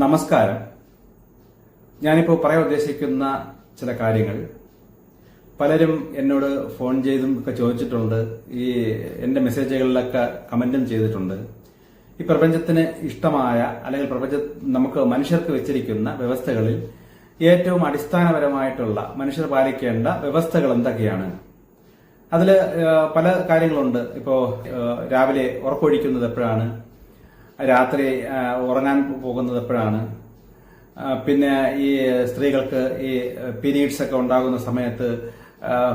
നമസ്കാരം. ഞാനിപ്പോൾ പറയാൻ ഉദ്ദേശിക്കുന്ന ചില കാര്യങ്ങൾ. പലരും എന്നോട് ഫോൺ ചെയ്തും ഒക്കെ ചോദിച്ചിട്ടുണ്ട്. ഈ എന്റെ മെസ്സേജുകളിലൊക്കെ കമന്റും ചെയ്തിട്ടുണ്ട്. ഈ പ്രപഞ്ചത്തിന് ഇഷ്ടമായ അല്ലെങ്കിൽ പ്രപഞ്ച നമുക്ക് മനുഷ്യർക്ക് വെച്ചിരിക്കുന്ന വ്യവസ്ഥകളിൽ ഏറ്റവും അടിസ്ഥാനപരമായിട്ടുള്ള മനുഷ്യർ പാലിക്കേണ്ട വ്യവസ്ഥകൾ എന്തൊക്കെയാണ്? അതിൽ പല കാര്യങ്ങളുണ്ട്. ഇപ്പോൾ രാവിലെ ഉറക്കൊഴിക്കുന്നത് എപ്പോഴാണ്? രാത്രി ഉറങ്ങാൻ പോകുന്നത് എപ്പോഴാണ്? പിന്നെ ഈ സ്ത്രീകൾക്ക് ഈ പീരീഡ്സ് ഒക്കെ ഉണ്ടാകുന്ന സമയത്ത്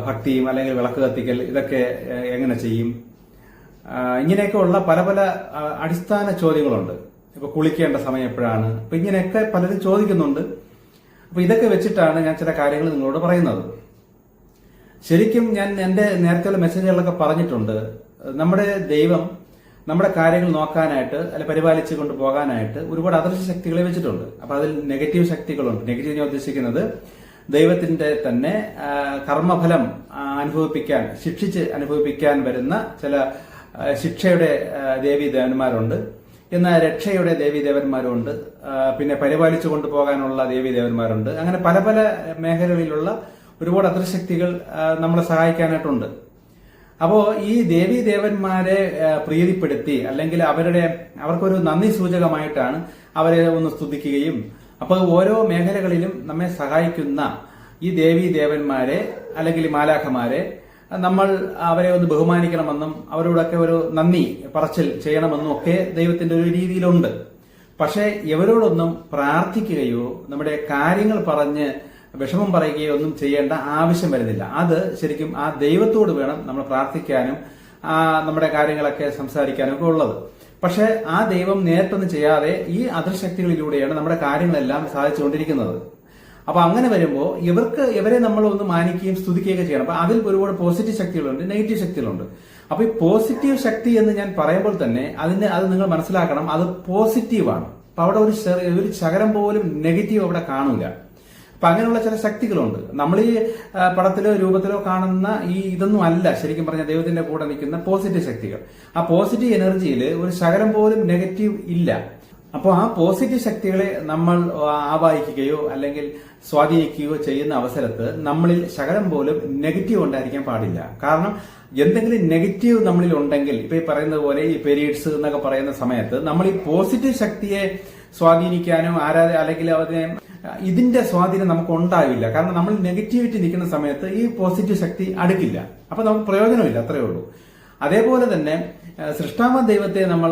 ഭക്തിയും അല്ലെങ്കിൽ വിളക്ക് കത്തിക്കൽ ഇതൊക്കെ എങ്ങനെ ചെയ്യും? ഇങ്ങനെയൊക്കെയുള്ള പല പല അടിസ്ഥാന ചോദ്യങ്ങളുണ്ട്. ഇപ്പൊ കുളിക്കേണ്ട സമയം എപ്പോഴാണ്? അപ്പൊ ഇങ്ങനെയൊക്കെ പലരും ചോദിക്കുന്നുണ്ട്. അപ്പൊ ഇതൊക്കെ വെച്ചിട്ടാണ് ഞാൻ ചില കാര്യങ്ങൾ നിങ്ങളോട് പറയുന്നത്. ശരിക്കും ഞാൻ എന്റെ നേരത്തെയുള്ള മെസ്സേജുകളിലൊക്കെ പറഞ്ഞിട്ടുണ്ട്. നമ്മുടെ ദൈവം നമ്മുടെ കാര്യങ്ങൾ നോക്കാനായിട്ട് അല്ലെ പരിപാലിച്ചു കൊണ്ട് പോകാനായിട്ട് ഒരുപാട് അദൃശ്യ ശക്തികളെ വെച്ചിട്ടുണ്ട്. അപ്പൊ അതിൽ നെഗറ്റീവ് ശക്തികളുണ്ട്. നെഗറ്റീവ് ഞാൻ ഉദ്ദേശിക്കുന്നത് ദൈവത്തിന്റെ തന്നെ കർമ്മഫലം അനുഭവിപ്പിക്കാൻ ശിക്ഷിച്ച് അനുഭവിപ്പിക്കാൻ വരുന്ന ചില ശിക്ഷയുടെ ദേവി ദേവീ ദേവന്മാരുണ്ട്. എന്നാൽ രക്ഷയുടെ ദേവീ ദേവന്മാരുണ്ട്. പിന്നെ പരിപാലിച്ചു കൊണ്ടുപോകാനുള്ള ദേവീ ദേവന്മാരുണ്ട്. അങ്ങനെ പല പല മേഖലകളിലുള്ള ഒരുപാട് അദൃശക്തികൾ നമ്മളെ സഹായിക്കാനായിട്ടുണ്ട്. അപ്പോ ഈ ദേവീ ദേവന്മാരെ പ്രീതിപ്പെടുത്തി അല്ലെങ്കിൽ അവരുടെ അവർക്കൊരു നന്ദി സൂചകമായിട്ടാണ് അവരെ ഒന്ന് സ്തുതിക്കുകയും അപ്പോൾ ഓരോ മേഖലകളിലും നമ്മെ സഹായിക്കുന്ന ഈ ദേവീ ദേവന്മാരെ അല്ലെങ്കിൽ മാലാഖമാരെ നമ്മൾ അവരെ ഒന്ന് ബഹുമാനിക്കണമെന്നും അവരോടൊക്കെ ഒരു നന്ദി പറച്ചിൽ ചെയ്യണമെന്നും ഒക്കെ ദൈവത്തിന്റെ ഒരു രീതിയിലുണ്ട്. പക്ഷേ ഇവരോടൊന്നും പ്രാർത്ഥിക്കുകയോ നമ്മുടെ കാര്യങ്ങൾ പറഞ്ഞ് വിഷമം പറയുകയോ ഒന്നും ചെയ്യേണ്ട ആവശ്യം വരുന്നില്ല. അത് ശരിക്കും ആ ദൈവത്തോട് വേണം നമ്മൾ പ്രാർത്ഥിക്കാനും നമ്മുടെ കാര്യങ്ങളൊക്കെ സംസാരിക്കാനും ഒക്കെ ഉള്ളത്. പക്ഷെ ആ ദൈവം നേരിട്ടൊന്നും ചെയ്യാതെ ഈ അദൃശക്തികളിലൂടെയാണ് നമ്മുടെ കാര്യങ്ങളെല്ലാം സാധിച്ചുകൊണ്ടിരിക്കുന്നത്. അപ്പൊ അങ്ങനെ വരുമ്പോൾ ഇവർക്ക് ഇവരെ നമ്മൾ ഒന്ന് മാനിക്കുകയും സ്തുതിക്കുകയൊക്കെ ചെയ്യണം. അപ്പൊ അതിൽ ഒരുപാട് പോസിറ്റീവ് ശക്തികളുണ്ട് നെഗറ്റീവ് ശക്തികളുണ്ട്. അപ്പൊ ഈ പോസിറ്റീവ് ശക്തി എന്ന് ഞാൻ പറയുമ്പോൾ തന്നെ അതിന് അത് നിങ്ങൾ മനസ്സിലാക്കണം അത് പോസിറ്റീവാണ് അപ്പൊ അവിടെ ഒരു ഒരു ശകരം പോലും നെഗറ്റീവ് അവിടെ കാണൂല. അപ്പൊ അങ്ങനെയുള്ള ചില ശക്തികളുണ്ട്. നമ്മൾ ഈ പടത്തിലോ രൂപത്തിലോ കാണുന്ന ഈ ഇതൊന്നും അല്ല ശരിക്കും പറഞ്ഞാൽ ദൈവത്തിന്റെ കൂടെ നിൽക്കുന്ന പോസിറ്റീവ് ശക്തികൾ. ആ പോസിറ്റീവ് എനർജിയിൽ ഒരു ശകലം പോലും നെഗറ്റീവ് ഇല്ല. അപ്പോൾ ആ പോസിറ്റീവ് ശക്തികളെ നമ്മൾ ആവാഹിക്കുകയോ അല്ലെങ്കിൽ സ്വാധീനിക്കുകയോ ചെയ്യുന്ന അവസരത്ത് നമ്മളിൽ ശകലം പോലും നെഗറ്റീവ് ഉണ്ടായിരിക്കാൻ പാടില്ല. കാരണം എന്തെങ്കിലും നെഗറ്റീവ് നമ്മളിൽ ഉണ്ടെങ്കിൽ ഇപ്പൊ ഈ പറയുന്നത് പോലെ ഈ പെരീഡ്സ് എന്നൊക്കെ പറയുന്ന സമയത്ത് നമ്മൾ ഈ പോസിറ്റീവ് ശക്തിയെ സ്വാധീനിക്കാനോ ആരാധ അല്ലെങ്കിൽ അതിനെ ഇതിന്റെ സ്വാധീനം നമുക്ക് ഉണ്ടാവില്ല കാരണം നമ്മൾ നെഗറ്റിവിറ്റി നിൽക്കുന്ന സമയത്ത് ഈ പോസിറ്റീവ് ശക്തി അടുക്കില്ല. അപ്പൊ നമുക്ക് പ്രയോജനമില്ല അത്രയേ ഉള്ളൂ. അതേപോലെ തന്നെ സൃഷ്ടാമ ദൈവത്തെ നമ്മൾ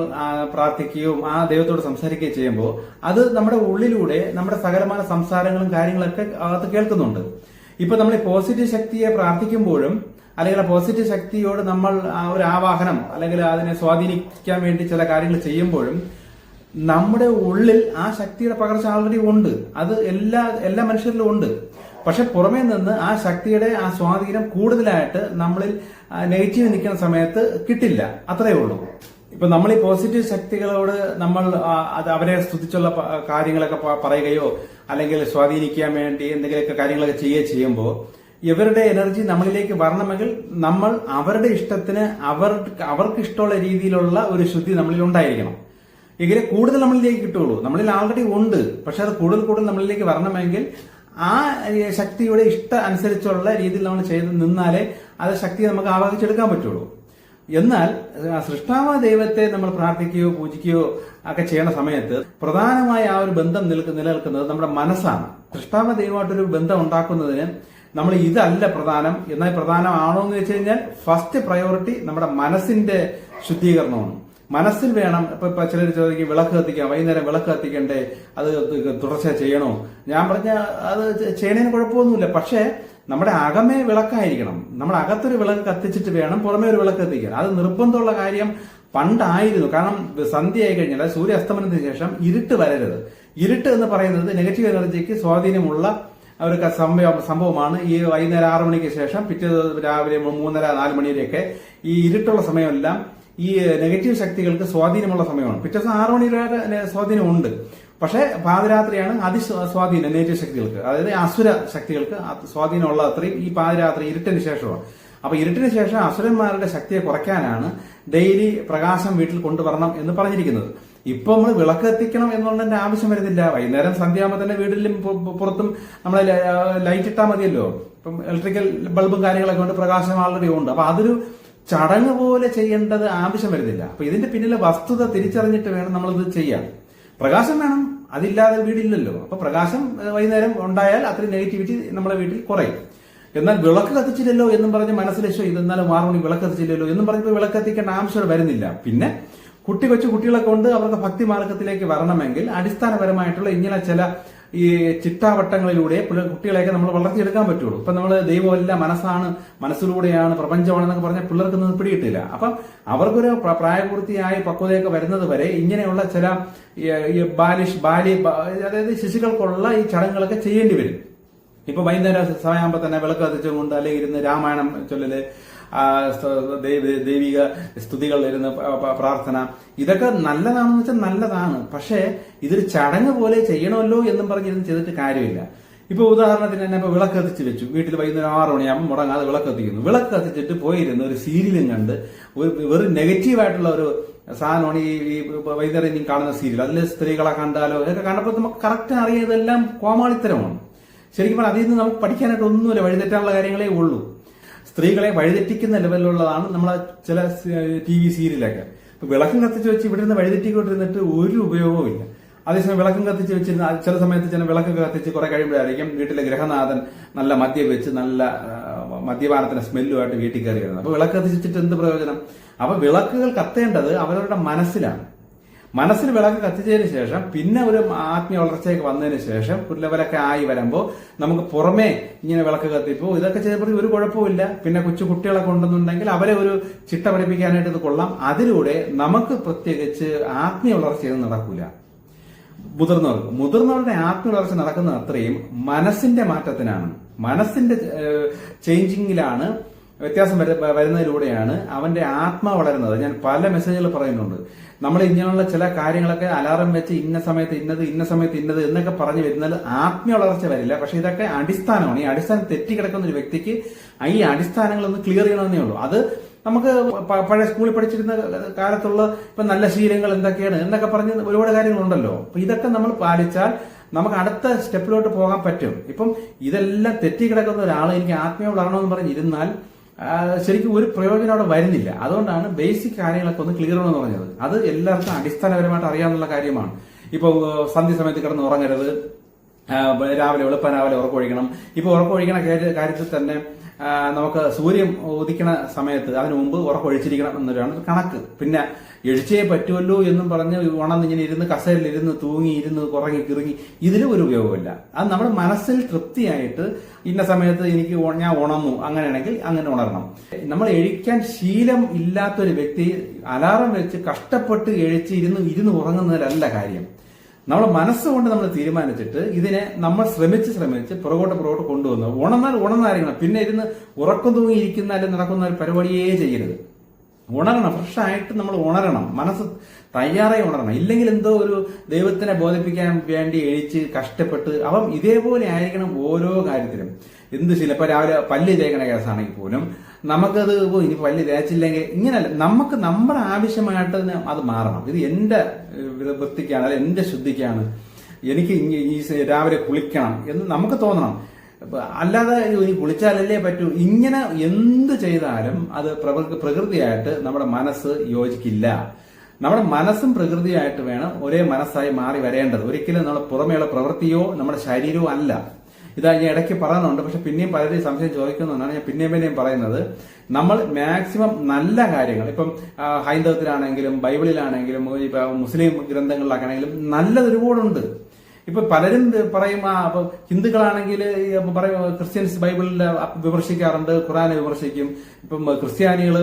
പ്രാർത്ഥിക്കുകയും ആ ദൈവത്തോട് സംസാരിക്കുകയും ചെയ്യുമ്പോൾ അത് നമ്മുടെ ഉള്ളിലൂടെ നമ്മുടെ സകലമായ സംസാരങ്ങളും കാര്യങ്ങളൊക്കെ അകത്ത് കേൾക്കുന്നുണ്ട്. ഇപ്പൊ നമ്മൾ പോസിറ്റീവ് ശക്തിയെ പ്രാർത്ഥിക്കുമ്പോഴും അല്ലെങ്കിൽ ആ പോസിറ്റീവ് ശക്തിയോട് നമ്മൾ ഒരു ആവാഹനം അല്ലെങ്കിൽ അതിനെ സ്വാധീനിക്കാൻ വേണ്ടി ചില കാര്യങ്ങൾ ചെയ്യുമ്പോഴും നമ്മുടെ ഉള്ളിൽ ആ ശക്തിയുടെ പകർച്ച ആൾറെഡി ഉണ്ട്. അത് എല്ലാ എല്ലാ മനുഷ്യരിലും ഉണ്ട്. പക്ഷെ പുറമേ നിന്ന് ആ ശക്തിയുടെ ആ സ്വാധീനം കൂടുതലായിട്ട് നമ്മളിൽ നെഗറ്റീവ് നിൽക്കുന്ന സമയത്ത് കിട്ടില്ല. അത്രയേ ഉള്ളൂ. ഇപ്പൊ നമ്മൾ ഈ പോസിറ്റീവ് ശക്തികളോട് നമ്മൾ അത് അവരെ സ്തുതിച്ചുള്ള കാര്യങ്ങളൊക്കെ പറയുകയോ അല്ലെങ്കിൽ സ്വാധീനിക്കാൻ വേണ്ടി എന്തെങ്കിലുമൊക്കെ കാര്യങ്ങളൊക്കെ ചെയ്യുകയോ ചെയ്യുമ്പോൾ ഇവരുടെ എനർജി നമ്മളിലേക്ക് വരണമെങ്കിൽ നമ്മൾ അവരുടെ ഇഷ്ടത്തിന് അവർ അവർക്ക് ഇഷ്ടമുള്ള രീതിയിലുള്ള ഒരു ശുദ്ധി നമ്മളിൽ ഉണ്ടായിരിക്കണം. എങ്കിലേ കൂടുതൽ നമ്മളിലേക്ക് കിട്ടുള്ളൂ നമ്മളിൽ ആൾറെഡി ഉണ്ട്. പക്ഷെ അത് കൂടുതൽ കൂടുതൽ നമ്മളിലേക്ക് വരണമെങ്കിൽ ആ ശക്തിയുടെ ഇഷ്ട അനുസരിച്ചുള്ള രീതിയിൽ നമ്മൾ ചെയ്ത് നിന്നാലേ അത് ശക്തി നമുക്ക് ആവാഹിച്ചെടുക്കാൻ പറ്റുള്ളൂ. എന്നാൽ സൃഷ്ടാവ ദൈവത്തെ നമ്മൾ പ്രാർത്ഥിക്കുകയോ പൂജിക്കുകയോ ഒക്കെ ചെയ്യണ സമയത്ത് പ്രധാനമായ ആ ഒരു ബന്ധം നിൽക്ക- നിലനിൽക്കുന്നത് നമ്മുടെ മനസ്സാണ്. സൃഷ്ടാവ ദൈവമായിട്ടൊരു ബന്ധം ഉണ്ടാക്കുന്നതിന് നമ്മൾ ഇതല്ല പ്രധാനം. എന്നാൽ പ്രധാനമാണോ എന്ന് വെച്ച് കഴിഞ്ഞാൽ ഫസ്റ്റ് പ്രയോറിറ്റി നമ്മുടെ മനസ്സിന്റെ ശുദ്ധീകരണമാണ്. മനസ്സിൽ വേണം. ഇപ്പൊ ഇപ്പൊ ചിലർ ചോദിക്കും വിളക്ക് കത്തിക്കാം വൈകുന്നേരം വിളക്ക് കത്തിക്കണ്ടേ? അത് തുടർച്ച ചെയ്യണോ? ഞാൻ പറഞ്ഞ അത് ചെയ്യണതിന് കുഴപ്പമൊന്നുമില്ല. പക്ഷേ നമ്മുടെ അകമേ വിളക്കായിരിക്കണം. നമ്മുടെ അകത്തൊരു വിളക്ക് കത്തിച്ചിട്ട് വേണം പുറമേ ഒരു വിളക്ക് കത്തിക്കാൻ. അത് നിർബന്ധമുള്ള കാര്യം പണ്ടായിരുന്നു. കാരണം സന്ധ്യയായി കഴിഞ്ഞാൽ സൂര്യ അസ്തമനത്തിന് ശേഷം ഇരുട്ട് വരരുത്. ഇരുട്ട് എന്ന് പറയുന്നത് നെഗറ്റീവ് എനർജിക്ക് സ്വാധീനമുള്ള ഒരു സംഭവമാണ്. ഈ വൈകുന്നേരം ആറു മണിക്ക് ശേഷം പിറ്റേ രാവിലെ മൂന്നര നാല് മണിവരെയൊക്കെ ഈ ഇരുട്ടുള്ള സമയമെല്ലാം ഈ നെഗറ്റീവ് ശക്തികൾക്ക് സ്വാധീനമുള്ള സമയമാണ്. പിറ്റേ ദിവസം വരെ സ്വാധീനം സ്വാധീനമുണ്ട്. പക്ഷേ പാതിരാത്രിയാണ് അതി സ്വാധീനം നെഗറ്റീവ് ശക്തികൾക്ക്. അതായത് അസുര ശക്തികൾക്ക് സ്വാധീനമുള്ള അത്രയും ഈ പാതിരാത്രി ഇരുട്ടിന് ശേഷമാണ്. അപ്പൊ ഇരുട്ടിന് ശേഷം അസുരന്മാരുടെ ശക്തിയെ കുറയ്ക്കാനാണ് ഡെയിലി പ്രകാശം വീട്ടിൽ കൊണ്ടുവരണം എന്ന് പറഞ്ഞിരിക്കുന്നത്. ഇപ്പൊ നമ്മൾ വിളക്ക് എത്തിക്കണം എന്നുള്ളതിന്റെ ആവശ്യം വരുന്നില്ല. വൈകുന്നേരം സന്ധ്യയാകുമ്പോൾ തന്നെ വീട്ടിലും പുറത്തും നമ്മൾ ലൈറ്റ് ഇട്ടാൽ മതിയല്ലോ. ഇപ്പം ഇലക്ട്രിക്കൽ ബൾബും കാര്യങ്ങളൊക്കെ ഉണ്ട് പ്രകാശം ആൾറെഡി ഉണ്ട്. അപ്പൊ അതൊരു ചടങ്ങ് പോലെ ചെയ്യേണ്ടത് ആവശ്യം വരുന്നില്ല. അപ്പൊ ഇതിന്റെ പിന്നിലെ വസ്തുത തിരിച്ചറിഞ്ഞിട്ട് വേണം നമ്മളിത് ചെയ്യാൻ. പ്രകാശം വേണം. അതില്ലാതെ വീടില്ലല്ലോ. അപ്പൊ പ്രകാശം വൈകുന്നേരം ഉണ്ടായാൽ അത്രയും നെഗറ്റിവിറ്റി നമ്മുടെ വീട്ടിൽ കുറയും. എന്നാൽ വിളക്ക് കത്തിച്ചില്ലല്ലോ എന്നും പറഞ്ഞ് മനസ്സിലേശോ ഇതെന്നാലും ആറു മണി വിളക്ക് കത്തിച്ചില്ലല്ലോ എന്നും പറഞ്ഞപ്പോൾ വിളക്ക് കത്തിക്കേണ്ട ആവശ്യം വരുന്നില്ല. പിന്നെ കുട്ടി കൊച്ചു കുട്ടികളെ കൊണ്ട് അവർക്ക് ഭക്തി മാർഗത്തിലേക്ക് വരണമെങ്കിൽ അടിസ്ഥാനപരമായിട്ടുള്ള ഇങ്ങനെ ചില ഈ ചിട്ടാവട്ടങ്ങളിലൂടെ കുട്ടികളെയൊക്കെ നമ്മൾ വളർത്തിയെടുക്കാൻ പറ്റുള്ളൂ. ഇപ്പൊ നമ്മൾ ദൈവമല്ല മനസ്സാണ് മനസ്സിലൂടെയാണ് പ്രപഞ്ചമാണെന്നൊക്കെ പറഞ്ഞാൽ പിള്ളേർക്ക് ഒന്നും പിടിയിട്ടില്ല അപ്പം അവർക്കൊരു പ്രായപൂർത്തിയായി പക്വതയൊക്കെ വരുന്നത് വരെ ഇങ്ങനെയുള്ള ചില ഈ, ബാലിഷ് ബാലി അതായത് ശിശുക്കൾക്കുള്ള ഈ ചടങ്ങുകളൊക്കെ ചെയ്യേണ്ടി വരും. ഇപ്പൊ വൈകുന്നേരം സമയമാകുമ്പോൾ തന്നെ വിളക്ക് കത്തിച്ചുകൊണ്ട് അല്ലെങ്കിൽ ഇരുന്ന് രാമായണം ചൊല്ലല് ദൈവിക സ്തുതികൾ വരുന്ന പ്രാർത്ഥന. ഇതൊക്കെ നല്ലതാണെന്ന് വെച്ചാൽ നല്ലതാണ്. പക്ഷേ ഇതൊരു ചടങ്ങ് പോലെ ചെയ്യണമല്ലോ എന്നും പറഞ്ഞ് ഇരുന്ന് ചെയ്തിട്ട് കാര്യമില്ല. ഇപ്പൊ ഉദാഹരണത്തിന് തന്നെ ഇപ്പൊ വിളക്ക് കത്തിച്ച് വെച്ചു. വീട്ടിൽ വൈകുന്നേരം ആറ് മണിയാകുമ്പോൾ മുടങ്ങാതെ വിളക്ക് കത്തിക്കുന്നു വിളക്ക് കത്തിച്ചിട്ട് പോയിരുന്ന് ഒരു സീരിയലും കണ്ട് ഒരു വെറും നെഗറ്റീവായിട്ടുള്ള ഒരു സാധനമാണ് ഈ വൈകുന്നേരം ഇനി കാണുന്ന സീരിയൽ. അതിൽ സ്ത്രീകളെ കണ്ടാലോ ഇതൊക്കെ കണ്ടപ്പോൾ നമുക്ക് കറക്റ്റ് അറിയതെല്ലാം കോമാളിത്തരമാണ്. ശരിക്കും പറഞ്ഞാൽ അതിൽ നിന്ന് നമുക്ക് പഠിക്കാനായിട്ട് ഒന്നുമില്ല. വഴിതെറ്റാനുള്ള കാര്യങ്ങളേ ഉള്ളൂ. സ്ത്രീകളെ വഴിതെറ്റിക്കുന്ന ലെവലിലുള്ളതാണ് നമ്മളെ ചില ടി വി സീരിയലൊക്കെ. ഇപ്പൊ വിളക്കം കത്തിച്ച് വെച്ച് ഇവിടെ നിന്ന് വഴിതെറ്റിക്കൊണ്ടിരുന്നിട്ട് ഒരു ഉപയോഗവും ഇല്ല. അതേസമയം വിളക്കം കത്തിച്ച് വെച്ചിരുന്ന ചില സമയത്ത് ചില വിളക്കൊക്കെ കത്തിച്ച് കുറെ കഴിയുമ്പോഴായിരിക്കും വീട്ടിലെ ഗ്രഹനാഥൻ നല്ല മദ്യം വെച്ച് നല്ല മദ്യപാനത്തിന്റെ സ്മെല്ലുമായിട്ട് വീട്ടിൽ കയറി വരുന്നത് അപ്പൊ വിളക്ക് കത്തിച്ചിട്ട് എന്ത് പ്രയോജനം? അപ്പൊ വിളക്കുകൾ കത്തേണ്ടത് അവരവരുടെ മനസ്സിലാണ്. മനസ്സിൽ വിളക്ക് കത്തിച്ചതിന് ശേഷം പിന്നെ ഒരു ആത്മീയ വളർച്ചയൊക്കെ വന്നതിന് ശേഷം ഒരു ലെവലൊക്കെ ആയി വരുമ്പോൾ നമുക്ക് പുറമേ ഇങ്ങനെ വിളക്ക് കത്തിപ്പോ ഇതൊക്കെ ചെയ്തപ്പോൾ ഒരു കുഴപ്പമില്ല പിന്നെ കൊച്ചു കുട്ടികളൊക്കെ ഉണ്ടെന്നുണ്ടെങ്കിൽ അവരെ ഒരു ചിട്ട പഠിപ്പിക്കാനായിട്ട് ഇത് കൊള്ളാം. അതിലൂടെ നമുക്ക് പ്രത്യേകിച്ച് ആത്മീയ വളർച്ചയൊന്നും നടക്കൂല. മുതിർന്നവർക്ക് മുതിർന്നവരുടെ ആത്മീയ വളർച്ച നടക്കുന്നത് അത്രയും മനസ്സിന്റെ മാറ്റത്തിനാണ്. മനസ്സിന്റെ ചേഞ്ചിങ്ങിലാണ് വ്യത്യാസം വര- വരുന്നതിലൂടെയാണ് അവന്റെ ആത്മ വളരുന്നത്. ഞാൻ പല മെസ്സേജുകൾ പറയുന്നുണ്ട്. നമ്മൾ ഇങ്ങനെയുള്ള ചില കാര്യങ്ങളൊക്കെ അലാറം വെച്ച് ഇന്ന സമയത്ത് ഇന്നത് ഇന്ന സമയത്ത് ഇന്നത് എന്നൊക്കെ പറഞ്ഞു വരുന്നത് ആത്മീയ വളർച്ച വരില്ല. പക്ഷെ ഇതൊക്കെ അടിസ്ഥാനമാണ്. ഈ അടിസ്ഥാനം തെറ്റിക്കിടക്കുന്ന ഒരു വ്യക്തിക്ക് ഈ അടിസ്ഥാനങ്ങളൊന്ന് ക്ലിയർ ചെയ്യണമെന്നേ ഉള്ളൂ. അത് നമുക്ക് പഴയ സ്കൂളിൽ പഠിച്ചിരുന്ന കാലത്തുള്ള ഇപ്പൊ നല്ല ശീലങ്ങൾ എന്തൊക്കെയാണ് എന്നൊക്കെ പറഞ്ഞ് ഒരുപാട് കാര്യങ്ങളുണ്ടല്ലോ. അപ്പൊ ഇതൊക്കെ നമ്മൾ പാലിച്ചാൽ നമുക്ക് അടുത്ത സ്റ്റെപ്പിലോട്ട് പോകാൻ പറ്റും. ഇപ്പം ഇതെല്ലാം തെറ്റിക്കിടക്കുന്ന ഒരാൾ എനിക്ക് ആത്മീയ വളരണമെന്ന് പറഞ്ഞിരുന്നാൽ ശരിക്കും ഒരു പ്രയോജനം അവിടെ വരുന്നില്ല. അതുകൊണ്ടാണ് ബേസിക് കാര്യങ്ങളൊക്കെ ഒന്ന് ക്ലിയർ എന്ന് പറഞ്ഞത്. അത് എല്ലാവർക്കും അടിസ്ഥാനപരമായിട്ട് അറിയാവുന്ന കാര്യമാണ്. ഇപ്പൊ സന്ധ്യ സമയത്ത് കിടന്ന് ഉറങ്ങരുത്. രാവിലെ വെളുപ്പം രാവിലെ ഉറക്കൊഴിക്കണം ഇപ്പൊ ഉറക്കൊഴിക്കണ കാര്യ- കാര്യത്തിൽ തന്നെ നമുക്ക് സൂര്യൻ ഉദിക്കണ സമയത്ത് അതിനു മുമ്പ് ഉറക്കൊഴിച്ചിരിക്കണം എന്നൊരാണ് കണക്ക്. പിന്നെ എഴിച്ചേ പറ്റുമല്ലോ എന്നും പറഞ്ഞ് ഉണന്നിങ്ങനെ ഇരുന്ന് കസേരിൽ ഇരുന്ന് തൂങ്ങി ഇരുന്ന് കുറങ്ങി കിറങ്ങി ഇതിലും ഒരു ഉപയോഗമില്ല. അത് നമ്മുടെ മനസ്സിൽ തൃപ്തിയായിട്ട് ഇന്ന സമയത്ത് എനിക്ക് ഞാൻ ഉണന്നു അങ്ങനെയാണെങ്കിൽ അങ്ങനെ ഉണരണം നമ്മൾ എഴിക്കാൻ ശീലം ഇല്ലാത്തൊരു വ്യക്തി അലാറം വെച്ച് കഷ്ടപ്പെട്ട് എഴിച്ച് ഇരുന്ന് ഇരുന്ന് ഉറങ്ങുന്നതിലല്ല കാര്യം. നമ്മൾ മനസ്സുകൊണ്ട് നമ്മൾ തീരുമാനിച്ചിട്ട് ഇതിനെ നമ്മൾ ശ്രമിച്ച് ശ്രമിച്ച് പുറകോട്ട് പുറകോട്ട് കൊണ്ടുവന്നു ഉണർന്നാൽ ഉണർന്നായിരിക്കണം പിന്നെ ഇരുന്ന് ഉറക്കം തൂങ്ങിയിരിക്കുന്ന അല്ലെങ്കിൽ നടക്കുന്ന ഒരു പരിപാടിയേ ചെയ്യരുത്. ഉണരണം ഫ്രഷ് ആയിട്ട് നമ്മൾ ഉണരണം. മനസ്സ് തയ്യാറായി ഉണരണം. ഇല്ലെങ്കിൽ എന്തോ ഒരു ദൈവത്തിനെ ബോധിപ്പിക്കാൻ വേണ്ടി എഴിച്ച് കഷ്ടപ്പെട്ട് അപ്പം ഇതേപോലെ ആയിരിക്കണം ഓരോ കാര്യത്തിലും. എന്ത് ഇപ്പൊ രാവിലെ പല്ല് തേക്കണ കേസാണെങ്കിൽ പോലും നമുക്കത് ഇനി വലിയ തേച്ചില്ലെങ്കിൽ ഇങ്ങനല്ല. നമുക്ക് നമ്മുടെ ആവശ്യമായിട്ട് അത് മാറണം. ഇത് എന്റെ വൃത്തിക്കാണ് അല്ലെ എന്റെ ശുദ്ധിക്കാണ്. എനിക്ക് ഈ രാവിലെ കുളിക്കണം എന്ന് നമുക്ക് തോന്നണം. അല്ലാതെ ഇനി കുളിച്ചാലല്ലേ പറ്റൂ. ഇങ്ങനെ എന്ത് ചെയ്താലും അത് പ്രകൃ- പ്രകൃതിയായിട്ട് നമ്മുടെ മനസ്സ് യോജിക്കില്ല. നമ്മുടെ മനസ്സും പ്രകൃതിയായിട്ട് വേണം ഒരേ മനസ്സായി മാറി വരേണ്ടത്. ഒരിക്കലും നമ്മുടെ പുറമേയുള്ള പ്രവൃത്തിയോ നമ്മുടെ ശരീരമോ അല്ല. ഇതാ ഞാൻ ഇടയ്ക്ക് പറയുന്നുണ്ട് പക്ഷെ പിന്നെയും പലരും സംശയം ചോദിക്കുന്നതാണ് ഞാൻ പിന്നെയും പിന്നെയും പറയുന്നത്. നമ്മൾ മാക്സിമം നല്ല കാര്യങ്ങൾ ഇപ്പം ഹൈന്ദവത്തിലാണെങ്കിലും ബൈബിളിലാണെങ്കിലും മുസ്ലിം ഗ്രന്ഥങ്ങളിലാണെങ്കിലും നല്ലത് ഒരുപാടുണ്ട്. ഇപ്പൊ പലരും പറയും അപ്പൊ ഹിന്ദുക്കളാണെങ്കിൽ പറയും ക്രിസ്ത്യൻസ് ബൈബിളിൽ വിമർശിക്കാറുണ്ട് ഖുറാനെ വിമർശിക്കും. ഇപ്പം ക്രിസ്ത്യാനികൾ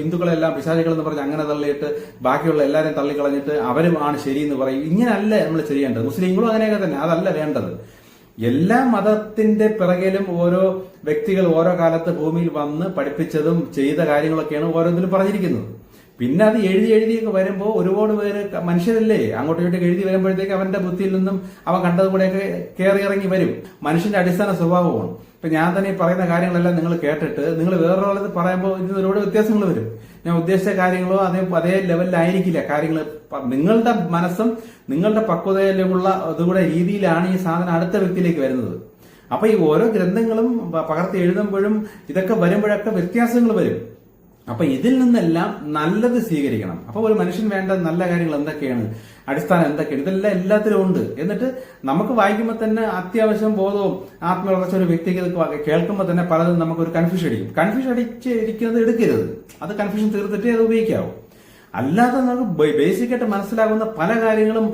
ഹിന്ദുക്കളെല്ലാം പിശാചികൾ എന്ന് പറഞ്ഞ് അങ്ങനെ തള്ളിയിട്ട് ബാക്കിയുള്ള എല്ലാവരെയും തള്ളിക്കളഞ്ഞിട്ട് അവരും ആണ് എന്ന് പറയും. ഇങ്ങനെയല്ല നമ്മൾ ചെയ്യേണ്ടത്. മുസ്ലിങ്ങളും അങ്ങനെയൊക്കെ തന്നെ അതല്ല വേണ്ടത്. എല്ലാ മതത്തിന്റെ പിറകിലും ഓരോ വ്യക്തികൾ ഓരോ കാലത്ത് ഭൂമിയിൽ വന്ന് പഠിപ്പിച്ചതും ചെയ്ത കാര്യങ്ങളൊക്കെയാണ് ഓരോന്നിലും പറഞ്ഞിരിക്കുന്നത്. പിന്നെ അത് എഴുതി എഴുതിയൊക്കെ വരുമ്പോൾ ഒരുപാട് പേര് മനുഷ്യരല്ലേ? അങ്ങോട്ടും ഇങ്ങോട്ടും എഴുതി വരുമ്പോഴത്തേക്ക് അവന്റെ ബുദ്ധിയിൽ നിന്നും അവൻ കണ്ടതുകൂടെയൊക്കെ കയറി ഇറങ്ങി വരും. മനുഷ്യന്റെ അടിസ്ഥാന സ്വഭാവമാണ്. ഇപ്പൊ ഞാൻ തന്നെ ഈ പറയുന്ന കാര്യങ്ങളെല്ലാം നിങ്ങൾ കേട്ടിട്ട് നിങ്ങൾ വേറൊരാളത് പറയുമ്പോൾ ഇതിന് ഒരുപാട് വ്യത്യാസങ്ങൾ വരും. ഞാൻ ഉദ്ദേശിച്ച കാര്യങ്ങളോ അതേ അതേ ലെവലിലായിരിക്കില്ല. കാര്യങ്ങൾ നിങ്ങളുടെ മനസ്സും നിങ്ങളുടെ പക്വതയിലുള്ള അതുകൂടെ രീതിയിലാണ് ഈ സാധനം അടുത്ത വ്യക്തിയിലേക്ക് വരുന്നത്. അപ്പൊ ഈ ഓരോ ഗ്രന്ഥങ്ങളും പകർത്തി എഴുതുമ്പോഴും ഇതൊക്കെ വരുമ്പോഴൊക്കെ വ്യത്യാസങ്ങൾ വരും. അപ്പൊ ഇതിൽ നിന്നെല്ലാം നല്ലത് സ്വീകരിക്കണം. അപ്പൊ ഒരു മനുഷ്യൻ വേണ്ട നല്ല കാര്യങ്ങൾ എന്തൊക്കെയാണ്? അടിസ്ഥാനം എന്തൊക്കെയാണ്? ഇതെല്ലാം എല്ലാത്തിലും ഉണ്ട്. എന്നിട്ട് നമുക്ക് വായിക്കുമ്പോൾ തന്നെ അത്യാവശ്യം ബോധവും ആത്മവിളർച്ച ഒരു വ്യക്തിക്ക് കേൾക്കുമ്പോൾ തന്നെ പലതും നമുക്ക് ഒരു കൺഫ്യൂഷൻ അടിക്കും കൺഫ്യൂഷൻ അടിച്ചിരിക്കുന്നത് എടുക്കരുത്. അത് കൺഫ്യൂഷൻ തീർത്തിട്ടേ അത് ഉപയോഗിക്കാവൂ. അല്ലാതെ നമുക്ക് ബേസിക് ആയിട്ട് മനസ്സിലാകുന്ന പല കാര്യങ്ങളും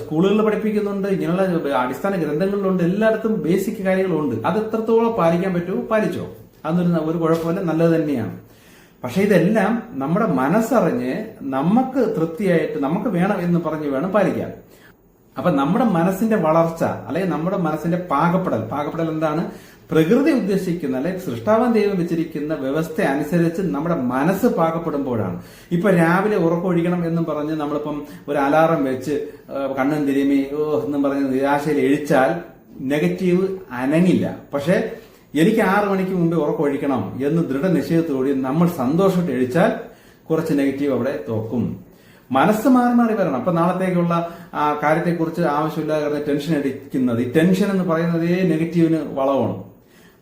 സ്കൂളുകളിൽ പഠിപ്പിക്കുന്നുണ്ട് ഇങ്ങനെയുള്ള അടിസ്ഥാന ഗ്രന്ഥങ്ങളിലുണ്ട് എല്ലായിടത്തും ബേസിക് കാര്യങ്ങളുണ്ട്. അത് എത്രത്തോളം പാലിക്കാൻ പറ്റുമോ പാലിച്ചോ. അതൊരു ഒരു കുഴപ്പമില്ല. നല്ലത് തന്നെയാണ്. പക്ഷെ ഇതെല്ലാം നമ്മുടെ മനസ്സറിഞ്ഞ് നമുക്ക് തൃപ്തിയായിട്ട് നമുക്ക് വേണം എന്ന് പറഞ്ഞ് വേണം പാലിക്കാൻ. അപ്പൊ നമ്മുടെ മനസ്സിന്റെ വളർച്ച അല്ലെങ്കിൽ നമ്മുടെ മനസ്സിന്റെ പാകപ്പെടൽ പാകപ്പെടൽ എന്താണ്? പ്രകൃതി ഉദ്ദേശിക്കുന്ന അല്ലെങ്കിൽ സൃഷ്ടാവൻ ദൈവം വെച്ചിരിക്കുന്ന വ്യവസ്ഥ അനുസരിച്ച് നമ്മുടെ മനസ്സ് പാകപ്പെടുമ്പോഴാണ്. ഇപ്പൊ രാവിലെ ഉറക്കൊഴിക്കണം എന്നും പറഞ്ഞ് നമ്മളിപ്പം ഒരു അലാറം വെച്ച് കണ്ണും തിരുമി ഓ എന്നും പറഞ്ഞ് നിരാശയിൽ എഴിച്ചാൽ നെഗറ്റീവ് അനങ്ങില്ല. പക്ഷെ എനിക്ക് ആറു മണിക്ക് മുമ്പ് ഉറക്കൊഴിക്കണം എന്ന് ദൃഢനിശ്ചയത്തോടെ നമ്മൾ സന്തോഷമായിട്ട് എഴിച്ചാൽ കുറച്ച് നെഗറ്റീവ് അവിടെ തോക്കും. മനസ്സ് മാറി മാറി വരണം. അപ്പൊ നാളത്തേക്കുള്ള ആ കാര്യത്തെക്കുറിച്ച് ആവശ്യമില്ലാതെ കിടന്ന് ടെൻഷൻ അടിക്കുന്നത്. ഈ ടെൻഷൻ എന്ന് പറയുന്നതേ നെഗറ്റീവിന് വളവാണ്.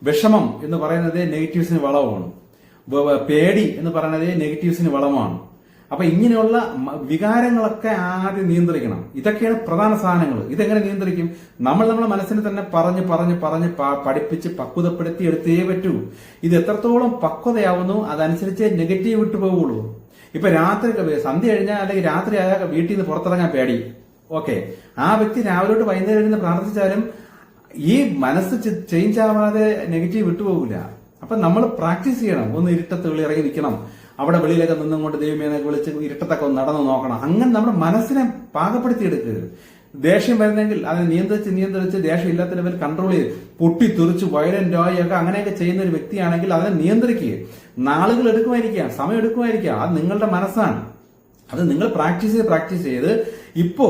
വിഷമം എന്ന് പറയുന്നതേ നെഗറ്റീവ്സിന് വളവാണ്. പേടി എന്ന് പറയുന്നതേ നെഗറ്റീവ്സിന് വളമാണ്. അപ്പൊ ഇങ്ങനെയുള്ള വികാരങ്ങളൊക്കെ ആദ്യം നിയന്ത്രിക്കണം. ഇതൊക്കെയാണ് പ്രധാന സാധനങ്ങൾ. ഇതെങ്ങനെ നിയന്ത്രിക്കും? നമ്മൾ നമ്മുടെ മനസ്സിനെ തന്നെ പറഞ്ഞ് പറഞ്ഞ് പറഞ്ഞ് പഠിപ്പിച്ച് പക്വതപ്പെടുത്തി എടുത്തേ പറ്റൂ. ഇത് എത്രത്തോളം പക്വതയാവുന്നു അതനുസരിച്ച് നെഗറ്റീവ് വിട്ടു പോവുള്ളൂ. ഇപ്പൊ രാത്രി സന്ധ്യ കഴിഞ്ഞാൽ അല്ലെങ്കിൽ രാത്രി ആയാൽ വീട്ടിൽ നിന്ന് പുറത്തിറങ്ങാൻ പേടി. ഓക്കെ. ആ വ്യക്തി രാവിലോട്ട് വൈകുന്നേരം ഇരുന്ന് പ്രാർത്ഥിച്ചാലും ഈ മനസ്സ് ചേഞ്ച് ആവാതെ നെഗറ്റീവ് വിട്ടുപോകില്ല അപ്പൊ നമ്മൾ പ്രാക്ടീസ് ചെയ്യണം. ഒന്ന് ഇരുട്ടത്ത് വെളി ഇറങ്ങി നിൽക്കണം. അവിടെ വെളിയിലൊക്കെ നിന്നുകൊണ്ട് ദൈവമേനെ വിളിച്ച് ഇരുട്ടത്തൊക്കെ നടന്നു നോക്കണം. അങ്ങനെ നമ്മുടെ മനസ്സിനെ പാകപ്പെടുത്തിയെടുക്കുക ദേഷ്യം വരുന്നെങ്കിൽ അതിനെ നിയന്ത്രിച്ച് നിയന്ത്രിച്ച് ദേഷ്യം ഇല്ലാത്ത ലെവൽ കൺട്രോൾ ചെയ്ത് പൊട്ടി തുറിച്ച് വയലന്റ് ഒക്കെ അങ്ങനെയൊക്കെ ചെയ്യുന്ന ഒരു വ്യക്തിയാണെങ്കിൽ അതിനെ നിയന്ത്രിക്കുക നാളുകൾ എടുക്കുമായിരിക്കാം സമയം എടുക്കുമായിരിക്കാം. അത് നിങ്ങളുടെ മനസ്സാണ്. അത് നിങ്ങൾ പ്രാക്ടീസ് ചെയ്ത് പ്രാക്ടീസ് ചെയ്ത്. ഇപ്പോ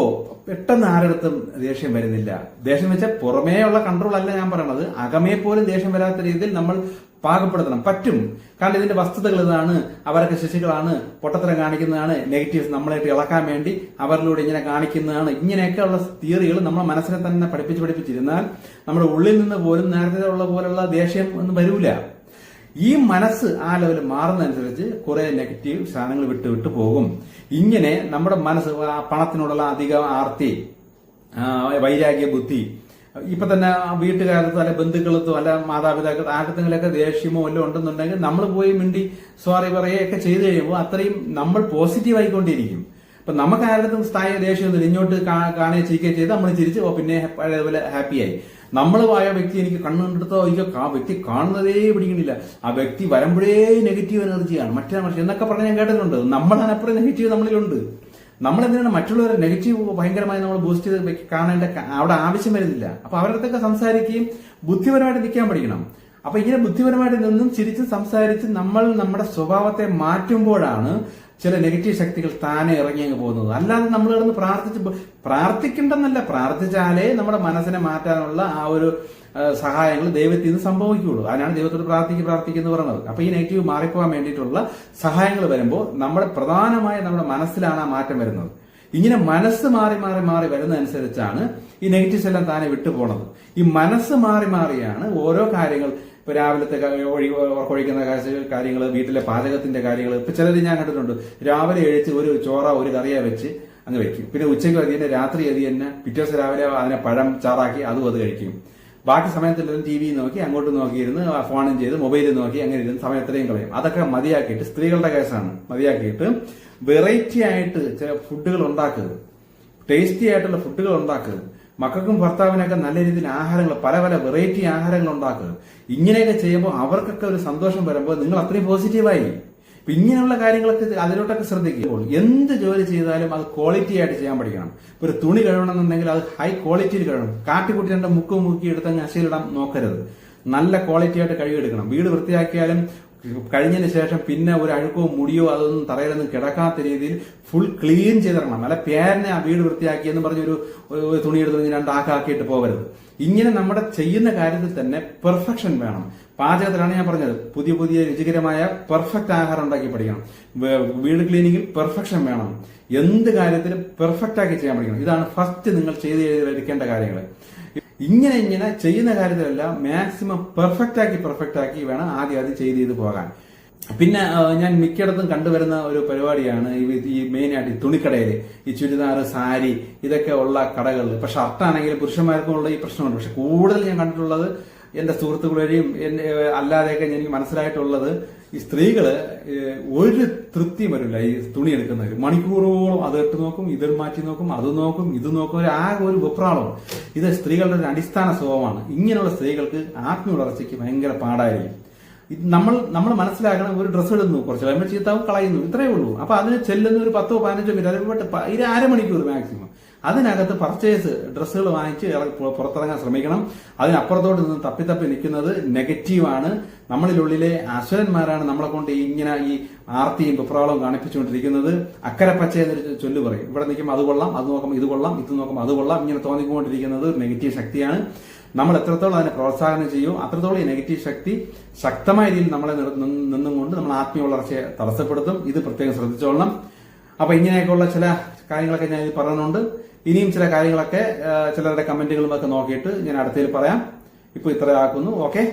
പെട്ടെന്ന് ആരടുത്തും ദേഷ്യം വരുന്നില്ല. ദേഷ്യം വെച്ചാൽ പുറമേ ഉള്ള കൺട്രോൾ അല്ല ഞാൻ പറയണത്. അകമേ പോലും ദേഷ്യം വരാത്ത രീതിയിൽ നമ്മൾ പാകപ്പെടുത്തണം. പറ്റും. കാരണം ഇതിന്റെ വസ്തുതകൾ ഇതാണ്. അവരൊക്കെ ശിശുക്കളാണ്. പൊട്ടത്തരം കാണിക്കുന്നതാണ്. നെഗറ്റീവ്സ് നമ്മളായിട്ട് ഇളക്കാൻ വേണ്ടി അവരിലൂടെ ഇങ്ങനെ കാണിക്കുന്നതാണ്. ഇങ്ങനെയൊക്കെയുള്ള തിയറികൾ നമ്മളെ മനസ്സിനെ തന്നെ പഠിപ്പിച്ച് പഠിപ്പിച്ചിരുന്നാൽ നമ്മുടെ ഉള്ളിൽ നിന്ന് പോലും നേരത്തെ ഉള്ള പോലുള്ള ദേഷ്യം ഒന്നും വരൂല. ഈ മനസ്സ് ആ ലെവൽ മാറുന്നതനുസരിച്ച് കുറെ നെഗറ്റീവ് സാധനങ്ങൾ വിട്ട് വിട്ട് പോകും. ഇങ്ങനെ നമ്മുടെ മനസ്സ് പണത്തിനോടുള്ള അധിക ആർത്തി വൈരാഗ്യ ബുദ്ധി ഇപ്പൊ തന്നെ വീട്ടുകാരത്തോ അല്ലെ ബന്ധുക്കളത്തോ അല്ല മാതാപിതാക്കൾ ആർക്കെങ്കിലൊക്കെ ദേഷ്യമോ വല്ലതും ഉണ്ടെന്നുണ്ടെങ്കിൽ നമ്മൾ പോയി മിണ്ടി സോറി പറയുകയൊക്കെ ചെയ്തു കഴിയുമ്പോൾ അത്രയും നമ്മൾ പോസിറ്റീവ് ആയിക്കൊണ്ടിരിക്കും. ഇപ്പൊ നമുക്ക് ആരുടെ സ്ഥായി ദേഷ്യമൊന്നുമില്ല. ഇങ്ങോട്ട് കാണുകയും ചിരിക്കുകയും ചെയ്ത് നമ്മൾ ചിരിച്ച് പിന്നെ പഴയതുപോലെ ഹാപ്പിയായി നമ്മൾ പോയ വ്യക്തി എനിക്ക് കണ്ണുകൊണ്ടെടുത്തോ അയ്യോ ആ വ്യക്തി കാണുന്നതേ പിടിക്കണില്ല. ആ വ്യക്തി വരുമ്പോഴേ നെഗറ്റീവ് എനർജിയാണ് മറ്റേ മനുഷ്യൻ എന്നൊക്കെ പറഞ്ഞ് ഞാൻ കേട്ടിട്ടുണ്ട്. നമ്മളതിനപ്പുറം നെഗറ്റീവ് നമ്മളിലുണ്ട്. നമ്മളെന്തിനാണ് മറ്റുള്ളവരെ നെഗറ്റീവ് ഭയങ്കരമായി നമ്മൾ ബൂസ്റ്റ് ചെയ്ത് കാണേണ്ട അവിടെ ആവശ്യം വരുന്നില്ല. അപ്പൊ അവരുടെ അടുത്തൊക്കെ സംസാരിക്കുകയും ബുദ്ധിപരമായിട്ട് നിൽക്കാൻ പഠിക്കണം. അപ്പൊ ഇങ്ങനെ ബുദ്ധിപരമായിട്ട് നിന്നും ചിരിച്ച് സംസാരിച്ച് നമ്മൾ നമ്മുടെ സ്വഭാവത്തെ മാറ്റുമ്പോഴാണ് ചില നെഗറ്റീവ് ശക്തികൾ താനെ ഇറങ്ങി അങ്ങ് പോകുന്നത്. അല്ലാതെ നമ്മൾ കിടന്ന് പ്രാർത്ഥിച്ച് പ്രാർത്ഥിക്കണ്ടെന്നല്ല പ്രാർത്ഥിച്ചാലേ നമ്മുടെ മനസ്സിനെ മാറ്റാനുള്ള ആ ഒരു സഹായങ്ങൾ ദൈവത്തിൽ നിന്ന് സംഭവിക്കുകയുള്ളൂ. അതിനാണ് ദൈവത്തോട് പ്രാർത്ഥിക്ക് പ്രാർത്ഥിക്കുന്നു പറയുന്നത്. അപ്പൊ ഈ നെഗറ്റീവ് മാറിപ്പോകാൻ വേണ്ടിയിട്ടുള്ള സഹായങ്ങൾ വരുമ്പോൾ നമ്മുടെ പ്രധാനമായ നമ്മുടെ മനസ്സിലാണ് ആ മാറ്റം വരുന്നത്. ഇങ്ങനെ മനസ്സ് മാറി മാറി മാറി വരുന്നതനുസരിച്ചാണ് ഈ നെഗറ്റീവ്സ് എല്ലാം താനെ വിട്ടുപോണത്. ഈ മനസ്സ് മാറി മാറിയാണ് ഓരോ കാര്യങ്ങൾ ഇപ്പൊ രാവിലത്തെ ഒഴി ഒഴിക്കുന്ന കാര്യങ്ങൾ വീട്ടിലെ പാചകത്തിന്റെ കാര്യങ്ങൾ ഇപ്പൊ ചിലത് ഞാൻ കണ്ടിട്ടുണ്ട് രാവിലെ എഴുച്ച് ഒരു ചോറ ഒരു കറിയ വെച്ച് അങ്ങ് വെക്കും. പിന്നെ ഉച്ചയ്ക്ക് അതി തന്നെ രാത്രി അതി തന്നെ പിറ്റേ ദിവസം രാവിലെ അതിനെ പഴം ചാറാക്കി അതും അത് കഴിക്കും. ബാക്കി സമയത്തെല്ലാം ടി വി നോക്കി അങ്ങോട്ട് നോക്കിയിരുന്ന് ഫോണും ചെയ്ത് മൊബൈലിൽ നോക്കി അങ്ങനെ ഇരുന്ന് സമയത്തിലേയും കളയും. അതൊക്കെ മതിയാക്കിയിട്ട് സ്ത്രീകളുടെ കേസാണ്. മതിയാക്കിയിട്ട് വെറൈറ്റി ആയിട്ട് ചില ഫുഡുകൾ ഉണ്ടാക്കുക ടേസ്റ്റി ആയിട്ടുള്ള ഫുഡുകൾ ഉണ്ടാക്കുക മക്കൾക്കും ഭർത്താവിനൊക്കെ നല്ല രീതിയിൽ ആഹാരങ്ങൾ പല പല വെറൈറ്റി ആഹാരങ്ങൾ ഉണ്ടാക്കുക ഇങ്ങനെയൊക്കെ ചെയ്യുമ്പോൾ അവർക്കൊക്കെ ഒരു സന്തോഷം വരുമ്പോൾ നിങ്ങൾ അത്രയും പോസിറ്റീവായി ഇങ്ങനെയുള്ള കാര്യങ്ങളൊക്കെ അതിലോട്ടൊക്കെ ശ്രദ്ധിക്കുമ്പോൾ എന്ത് ജോലി ചെയ്താലും അത് ക്വാളിറ്റി ആയിട്ട് ചെയ്യാൻ പഠിക്കണം. ഇപ്പൊ ഒരു തുണി കഴുകണമെന്നുണ്ടെങ്കിൽ അത് ഹൈ ക്വാളിറ്റിയിൽ കഴുകണം. കാട്ടിക്കുട്ടി രണ്ട് മുക്കും മുക്കി എടുത്തങ്ങ് അശയിലിടാൻ നോക്കരുത്. നല്ല ക്വാളിറ്റി ആയിട്ട് കഴുകിയെടുക്കണം. വീട് വൃത്തിയാക്കിയാലും കഴിഞ്ഞതിന് ശേഷം പിന്നെ ഒരു അഴുക്കോ മുടിയോ അതൊന്നും തറയിലൊന്നും കിടക്കാത്ത രീതിയിൽ ഫുൾ ക്ലീൻ ചെയ്തിടണം. അല്ല പേരനെ ആ വീട് വൃത്തിയാക്കി എന്ന് ഒരു- തുണി എടുത്ത് ഇങ്ങനെ രണ്ടാക്കാക്കിയിട്ട് പോകരുത്. ഇങ്ങനെ നമ്മുടെ ചെയ്യുന്ന കാര്യത്തിൽ തന്നെ പെർഫെക്ഷൻ വേണം. പാചകത്തിലാണ് ഞാൻ പറഞ്ഞത്. പുതിയ പുതിയ രുചികരമായ പെർഫെക്റ്റ് ആഹാരം ഉണ്ടാക്കി പഠിക്കണം. വീട് ക്ലീനിങ്ങിൽ പെർഫെക്ഷൻ വേണം. എന്ത് കാര്യത്തിലും പെർഫെക്റ്റ് ആക്കി ചെയ്യാൻ പഠിക്കണം. ഇതാണ് ഫസ്റ്റ് നിങ്ങൾ ചെയ്ത് എടുക്കേണ്ട കാര്യങ്ങൾ. ഇങ്ങനെ ഇങ്ങനെ ചെയ്യുന്ന കാര്യത്തിലല്ല മാക്സിമം പെർഫെക്റ്റ് ആക്കി പെർഫെക്റ്റ് ആക്കി വേണം ആദ്യം ആദ്യം ചെയ്ത് ചെയ്ത് പോകാൻ. പിന്നെ ഞാൻ മിക്കയിടത്തും കണ്ടുവരുന്ന ഒരു പരിപാടിയാണ് ഈ- ആയിട്ട് ഈ തുണിക്കടയിൽ ഈ ചുരിദാറ് സാരി ഇതൊക്കെ ഉള്ള കടകളിൽ പക്ഷെ ഷർട്ടാണെങ്കിൽ പുരുഷന്മാർക്കും ഉള്ള ഈ പ്രശ്നമുണ്ട്. പക്ഷെ കൂടുതൽ ഞാൻ കണ്ടിട്ടുള്ളത് എന്റെ എന്നെ അല്ലാതെയൊക്കെ എനിക്ക് മനസ്സിലായിട്ടുള്ളത് ഈ സ്ത്രീകൾ ഒരു തൃപ്തിയും വരില്ല ഈ തുണി എടുക്കുന്നത് മണിക്കൂറോളം അത് ഇട്ട് നോക്കും ഇത് മാറ്റി നോക്കും അത് നോക്കും ഇത് നോക്കും ഒരു ആകെ ഒരു വെപ്രാളം. ഇത് സ്ത്രീകളുടെ ഒരു അടിസ്ഥാന സ്വഭാവമാണ്. ഇങ്ങനെയുള്ള സ്ത്രീകൾക്ക് ആത്മവളർച്ചയ്ക്ക് ഭയങ്കര പാടായിരിക്കും. നമ്മൾ നമ്മൾ മനസ്സിലാക്കണം ഒരു ഡ്രസ്സ് ഇടുന്നു കുറച്ച് കഴിയുമ്പോൾ ചീത്താവും കളയുന്നു ഇത്രയേ ഉള്ളൂ. അപ്പൊ അതിന് ചെല്ലുന്ന ഒരു പത്തോ പതിനഞ്ചോ മിനിറ്റ് അതിൽ പെട്ട് ഇത് അരമണിക്കൂർ മാക്സിമം അതിനകത്ത് പർച്ചേസ് ഡ്രസ്സുകൾ വാങ്ങിച്ച് പുറത്തിറങ്ങാൻ ശ്രമിക്കണം. അതിനപ്പുറത്തോട്ട് നിന്ന് തപ്പി തപ്പി നിൽക്കുന്നത് നെഗറ്റീവാണ് നമ്മളിലുള്ളിലെ അസുരന്മാരാണ് നമ്മളെ കൊണ്ട് ഇങ്ങനെ ഈ ആർത്തിയും പിപ്രാളവും കാണിപ്പിച്ചുകൊണ്ടിരിക്കുന്നത്. അക്കരെ പച്ച എന്നൊരു ചൊല്ല് പറയും. ഇവിടെ നിൽക്കുമ്പോൾ അത് കൊള്ളാം അത് നോക്കുമ്പോൾ ഇത് കൊള്ളാം ഇത് നോക്കുമ്പോൾ അത് കൊള്ളാം ഇങ്ങനെ തോന്നിക്കൊണ്ടിരിക്കുന്നത് ഒരു നെഗറ്റീവ് ശക്തിയാണ്. നമ്മൾ എത്രത്തോളം അതിനെ പ്രോത്സാഹനം ചെയ്യും അത്രത്തോളം ഈ നെഗറ്റീവ് ശക്തി ശക്തമായ രീതിയിൽ നമ്മളെ നിന്നും കൊണ്ട് നമ്മൾ ആത്മീയ വളർച്ചയെ തടസ്സപ്പെടുത്തും. ഇത് പ്രത്യേകം ശ്രദ്ധിച്ചോളണം. അപ്പൊ ഇങ്ങനെയൊക്കെയുള്ള ചില കാര്യങ്ങളൊക്കെ ഞാൻ ഇത് പറയുന്നുണ്ട് ഇനിയും ചില കാര്യങ്ങളൊക്കെ ചിലരുടെ കമന്റുകളും ഒക്കെ നോക്കിയിട്ട് ഞാൻ അടുത്തതിൽ പറയാം. ഇപ്പൊ ഇത്ര ആക്കുന്നു ഓക്കെ?